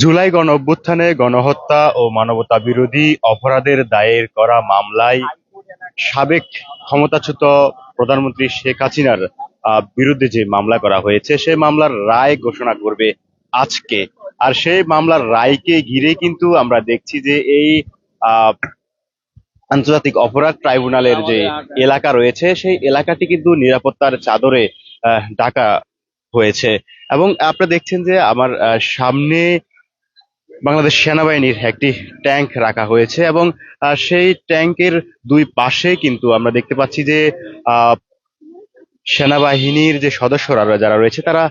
জুলাই গণ অভ্যুত্থানে গণহত্যা ও মানবতা বিরোধী অপরাধের দায়ের করা মামলায় সাবেক ক্ষমতাচ্যুত প্রধানমন্ত্রী শেখ হাসিনার বিরুদ্ধে যে মামলা করা হয়েছে সেই মামলার রায় ঘোষণা করবে আজকে। আর সেই মামলার রায়কে ঘিরে কিন্তু আমরা দেখছি যে এই আন্তর্জাতিক অপরাধ ট্রাইব্যুনালের যে এলাকা রয়েছে, সেই এলাকাটি কিন্তু নিরাপত্তার চাদরে ঢাকা হয়েছে। এবং আপনারা দেখছেন যে আমার সামনে বাংলাদেশ সেনাবাহিনীর একটি ট্যাঙ্ক রাখা হয়েছে এবং সেই ট্যাঙ্কের দুই পাশে কিন্তু আমরা দেখতে পাচ্ছি যে সেনাবাহিনীর যে সদস্যরা যারা রয়েছে তারা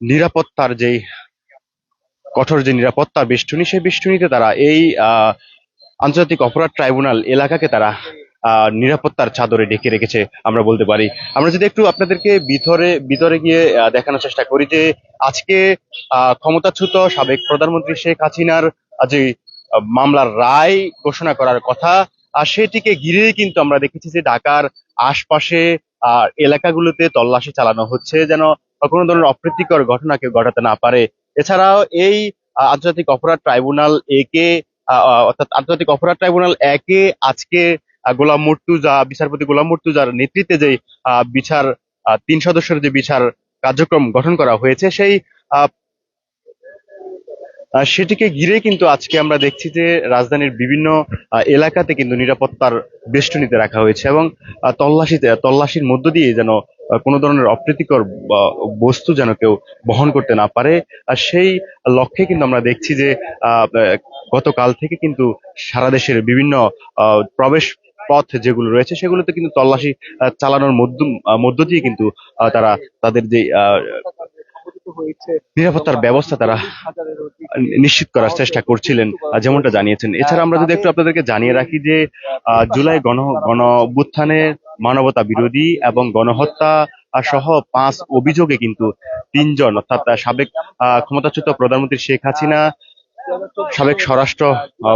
নিরাপত্তার যেই কঠোর যে নিরাপত্তা বেষ্টনী, সেই বেষ্টনীতে তারা এই আন্তর্জাতিক অপরাধ ট্রাইব্যুনাল এলাকাকে তারা নিরাপত্তার চাদরে ঢেকে রেখেছে, আমরা বলতে পারি। আমরা যদি একটু আপনাদেরকে ভিতরে ভিতরে গিয়ে দেখানোর চেষ্টা করি যে আজকে ক্ষমতাচ্যুত সাবেক প্রধানমন্ত্রী শেখ হাসিনার যে মামলার রায় ঘোষণা করার কথা, আর সেটিকে ঘিরেই কিন্তু আমরা দেখেছি যে ঢাকার আশপাশে এলাকাগুলোতে তল্লাশি চালানো হচ্ছে যেন কোনো ধরনের অপ্রীতিকর ঘটনা কেউ ঘটাতে না পারে। এছাড়াও এই আন্তর্জাতিক অপরাধ ট্রাইব্যুনাল একে অর্থাৎ আন্তর্জাতিক অপরাধ ট্রাইব্যুনাল একে আজকে গোলাম মুর্তুজা, বিচারপতি গোলাম মুর্তুজার নেতৃত্বে যে বিচার তিন সদস্যের যে বিচার কার্যক্রম গঠন করা হয়েছে, সেই সেটিকে ঘিরে কিন্তু আজকে আমরা দেখছি যে রাজধানীর বিভিন্ন এলাকাতে কিন্তু নিরাপত্তার বেষ্টনীতে রাখা হয়েছে এবং তল্লাশিতে, তল্লাশির মধ্য দিয়ে যেন কোনো ধরনের অপ্রীতিকর বস্তু যেন কেউ বহন করতে না পারে। আর সেই লক্ষ্যে কিন্তু আমরা দেখছি যে গতকাল থেকে কিন্তু সারা দেশের বিভিন্ন প্রবেশ পথ যেগুলো রয়েছে সেগুলোতে কিন্তু তল্লাশি চালানোর মধ্য দিয়ে কিন্তু তারা তাদের যে নিরাপত্তার ব্যবস্থা তারা নিশ্চিত করার চেষ্টা করছিলেন যেমনটা জানিয়েছেন। এছাড়া আমরা যদি একটু আপনাদেরকে জানিয়ে রাখি যে জুলাই গণ গণ মানবতা বিরোধী এবং গণহত্যা সহ পাঁচ অভিযোগে কিন্তু তিনজন, অর্থাৎ সাবেক ক্ষমতাচ্যুত প্রধানমন্ত্রী শেখ হাসিনা সাবেক স্বরাষ্ট্র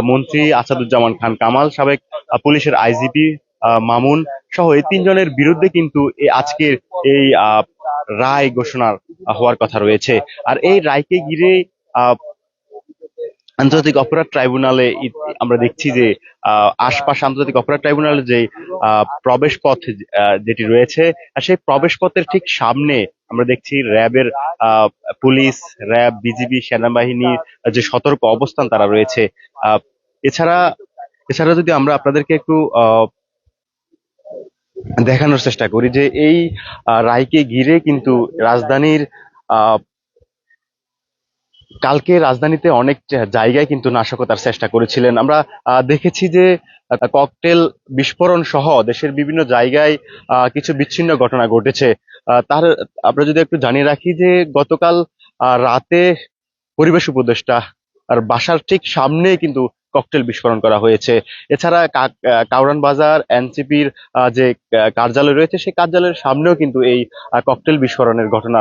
মন্ত্রী আসাদুজ্জামান খান কামাল, সাবেক পুলিশের আইজিপি মামুন সহ এই তিনজনের বিরুদ্ধে কিন্তু আজকের এই রায় ঘোষণার হওয়ার কথা রয়েছে। আর এই রায়কে ঘিরে আন্তর্জাতিক অপরাধ ট্রাইব্যুনালে আমরা দেখছি যে আশপাশ আন্তর্জাতিক অপরাধ ট্রাইব্যুনালের যে প্রবেশ পথ যেটি রয়েছে সেই প্রবেশ পথের ঠিক সামনে আমরা দেখছি র্যাবের পুলিশ, র্যাব, বিজিবি সেনাবাহিনীর যে সতর্ক অবস্থান তারা রয়েছে। এছাড়া এছাড়া যদি আমরা আপনাদেরকে একটু দেখানোর চেষ্টা করি যে এই রায়কে ঘিরে কিন্তু রাজধানীর কালকে রাজধানীতে অনেক জায়গায় কিন্তু নাশকতার চেষ্টা করেছিলেন। আমরা দেখেছি যে ককটেল বিস্ফোরণ সহ দেশের বিভিন্ন জায়গায় কিছু বিচ্ছিন্ন ঘটনা ঘটেছে। তার, আমরা যদি একটু জানিয়ে রাখি যে, গতকাল রাতে পরিবেশ উপদেষ্টা আর বাসার ঠিক সামনে কিন্তু ককটেল বিস্ফোরণ করা হয়েছে। এছাড়া কাউরান বাজার, এনসিপির যে কার্যালয় রয়েছে, সেই কার্যালয়ের সামনেও কিন্তু এই ককটেল বিস্ফোরণের ঘটনা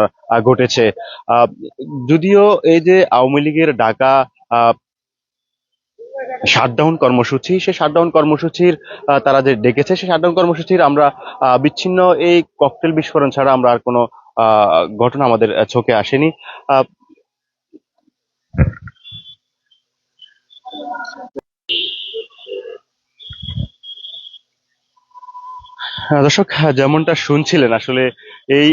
ঘটেছে। যদিও এই যে আওয়ামী লীগের ডাকা শাটডাউন কর্মসূচি, সেই শাটডাউন কর্মসূচির তারা যে ডেকেছে, সেই শাটডাউন কর্মসূচির আমরা বিচ্ছিন্ন এই ককটেল বিস্ফোরণ ছাড়া আমরা আর কোনো ঘটনা আমাদের চোখে আসেনি আহ, হ্যাঁ, দর্শক হ্যাঁ, যেমনটা শুনছিলেন আসলে এই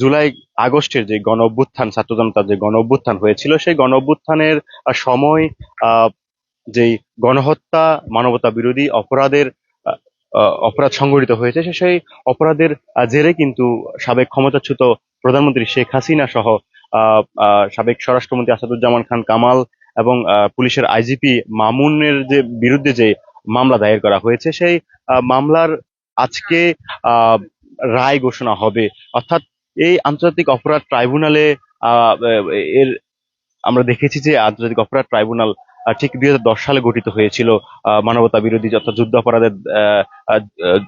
জুলাই আগস্টের যে গণ অভ্যুত্থান ছাত্র জনতার যে গণ অভ্যুত্থান হয়েছিল সেই গণ অভ্যুত্থানের সময় যেই গণহত্যা মানবতা বিরোধী অপরাধের অপরাধ সংঘটিত হয়েছে সেই অপরাধের জেরে কিন্তু সাবেক ক্ষমতাচ্যুত প্রধানমন্ত্রী শেখ হাসিনা সহ সাবেক স্বরাষ্ট্রমন্ত্রী আসাদুজ্জামান খান কামাল এবং পুলিশের আইজিপি মামুনের যে বিরুদ্ধে যে মামলা দায়ের করা হয়েছে, সেই মামলার আজকে রায় ঘোষণা হবে। অর্থাৎ এই আন্তর্জাতিক অপরাধ ট্রাইব্যুনালে এর, আমরা দেখেছি যে আন্তর্জাতিক অপরাধ ট্রাইব্যুনাল ঠিক দুই হাজার দশ সালে গঠিত হয়েছিল। মানবতা বিরোধী অর্থাৎ যুদ্ধ অপরাধের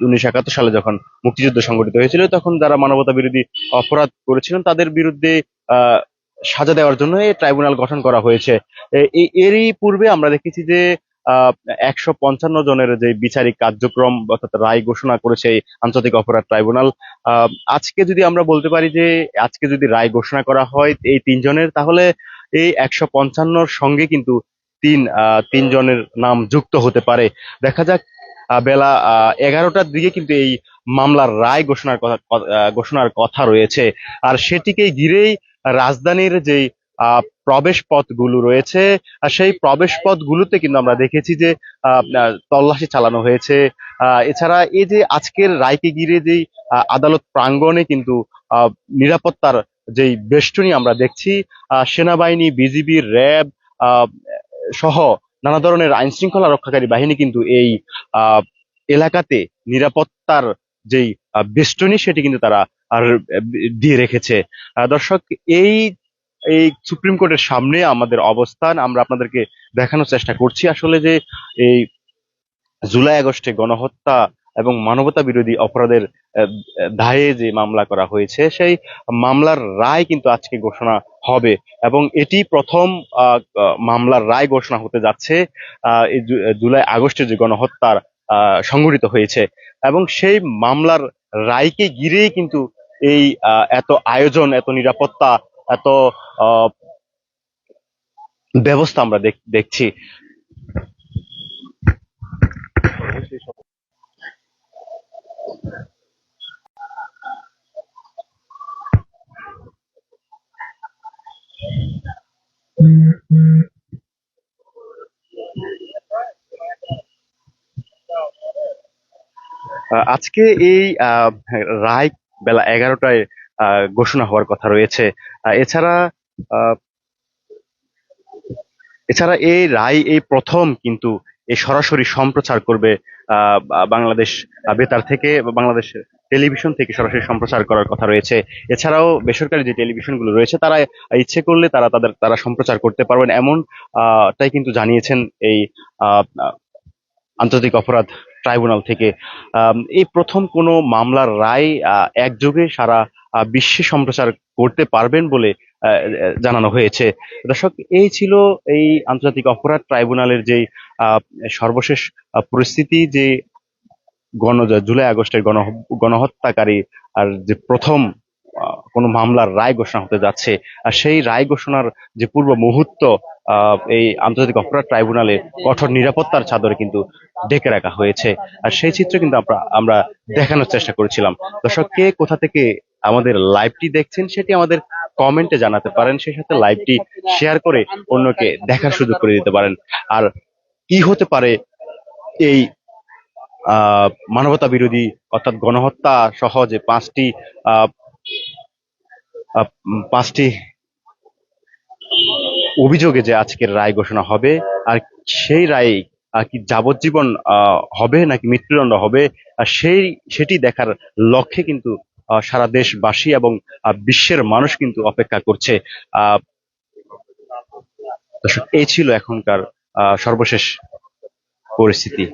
উনিশশো একাত্তর সালে যখন মুক্তিযুদ্ধ সংগঠিত হয়েছিল, তখন যারা মানবতা বিরোধী অপরাধ করেছিলেন, তাদের বিরুদ্ধে সাজা দেওয়ার জন্য এই ট্রাইব্যুনাল গঠন করা হয়েছে। এরই পূর্বে আমরা দেখেছি যে একশো পঞ্চান্ন জনের যে বিচারিক কার্যক্রম অর্থাৎ রায় ঘোষণা করেছে আন্তর্জাতিক অপরাধ ট্রাইব্যুনাল আজকে যদি আমরা বলতে পারি যে, আজকে যদি রায় ঘোষণা করা হয় এই তিনজনের, তাহলে এই একশো পঞ্চান্নর সঙ্গে কিন্তু তিন তিনজনের নাম যুক্ত হতে পারে। দেখা যাক বেলা এগারোটার দিকে কিন্তু এই মামলার রায় ঘোষণার কথা ঘোষণার কথা রয়েছে। আর সেটিকে ঘিরেই রাজধানীর যেই প্রবেশ পথগুলো রয়েছে। আর সেই প্রবেশ পথগুলোতে কিন্তু আমরা দেখেছি যে তল্লাশি চালানো হয়েছে। এছাড়া এই যে আজকের রায়কে ঘিরে যেই আদালত প্রাঙ্গণে কিন্তু নিরাপত্তার যেই বেষ্টনী আমরা দেখছি সেনাবাহিনী, বিজিবি, র্যাব সহ নানা ধরনের আইন শৃঙ্খলা রক্ষাকারী বাহিনী কিন্তু এই এলাকাতে নিরাপত্তার যেই বেষ্টনী সেটি কিন্তু তারা, আর দিয়ে রেখেছে। দর্শক, এই এই সুপ্রিম কোর্টের সামনে আমাদের অবস্থান, আমরা আপনাদেরকে দেখানোর চেষ্টা করছি আসলে যে এই জুলাই আগস্টে গণহত্যা এবং মানবতা বিরোধী অপরাধের দায়ে যে মামলা করা হয়েছে, সেই মামলার রায় কিন্তু আজকে ঘোষণা হবে এবং এটি প্রথম মামলার রায় ঘোষণা হতে যাচ্ছে এই জুলাই আগস্টে যে গণহত্যার সংঘটিত হয়েছে এবং সেই মামলার রায়কে ঘিরেই কিন্তু এই এত আয়োজন, এত নিরাপত্তা এত ব্যবস্থা আমরা দেখ- দেখছি। আজকে এই রায় বেলা এগারোটায় ঘোষণা হওয়ার কথা রয়েছে। এছাড়া এছাড়া এই রায়, এই প্রথম কিন্তু এই সরাসরি সম্প্রচার করবে বাংলাদেশ বেতার থেকে বাংলাদেশ টেলিভিশন থেকে সরাসরি সম্প্রচার করার কথা রয়েছে। এছাড়াও বেসরকারি যে টেলিভিশনগুলো রয়েছে, তারা ইচ্ছে করলে তারা তাদের, তারা সম্প্রচার করতে পারবেন। এমন তাই কিন্তু জানিয়েছেন এই আন্তর্জাতিক অপরাধ ট্রাইব্যুনাল থেকে। এই প্রথম কোনো মামলার রায় একযোগে সারা বিশ্বে সম্প্রচার করতে পারবেন বলে জানানো হয়েছে। দর্শক, এই ছিল এই আন্তর্জাতিক অপরাধ ট্রাইব্যুনালের যে সর্বশেষ পরিস্থিতি, যে গণ, জুলাই আগস্টের গণ, গণহত্যাকারী আর যে প্রথম কোনো মামলার রায় ঘোষণা হতে যাচ্ছে, আর সেই রায় ঘোষণার যে পূর্ব মুহূর্ত এই আন্তর্জাতিক অপরাধ ট্রাইব্যুনালে কঠোর নিরাপত্তার চাদরে কিন্তু ডেকে রাখা হয়েছে। আর সেই চিত্র কিন্তু আমরা আমরা দেখানোর চেষ্টা করেছিলাম। দর্শক, কে কোথা থেকে আমাদের লাইভটি দেখছেন, সেটি আমাদের কমেন্টে জানাতে পারেন, সেই সাথে লাইভটি শেয়ার করে অন্যকে দেখার সুযোগ করে দিতে পারেন। আর কি হতে পারে এই মানবতা বিরোধী অর্থাৎ গণহত্যা সহ যে পাঁচটি পাঁচটি অভিযোগে যে আজকের রায় ঘোষণা হবে, আর সেই রায়ে, আর কি যাবজ্জীবন হবে নাকি মৃত্যুদণ্ড হবে, আর সেই, সেটি দেখার লক্ষ্যে কিন্তু সারা দেশবাসী এবং বিশ্বের মানুষ কিন্তু অপেক্ষা করছে। দর্শক, এই ছিল এখনকার সর্বশেষ পরিস্থিতি।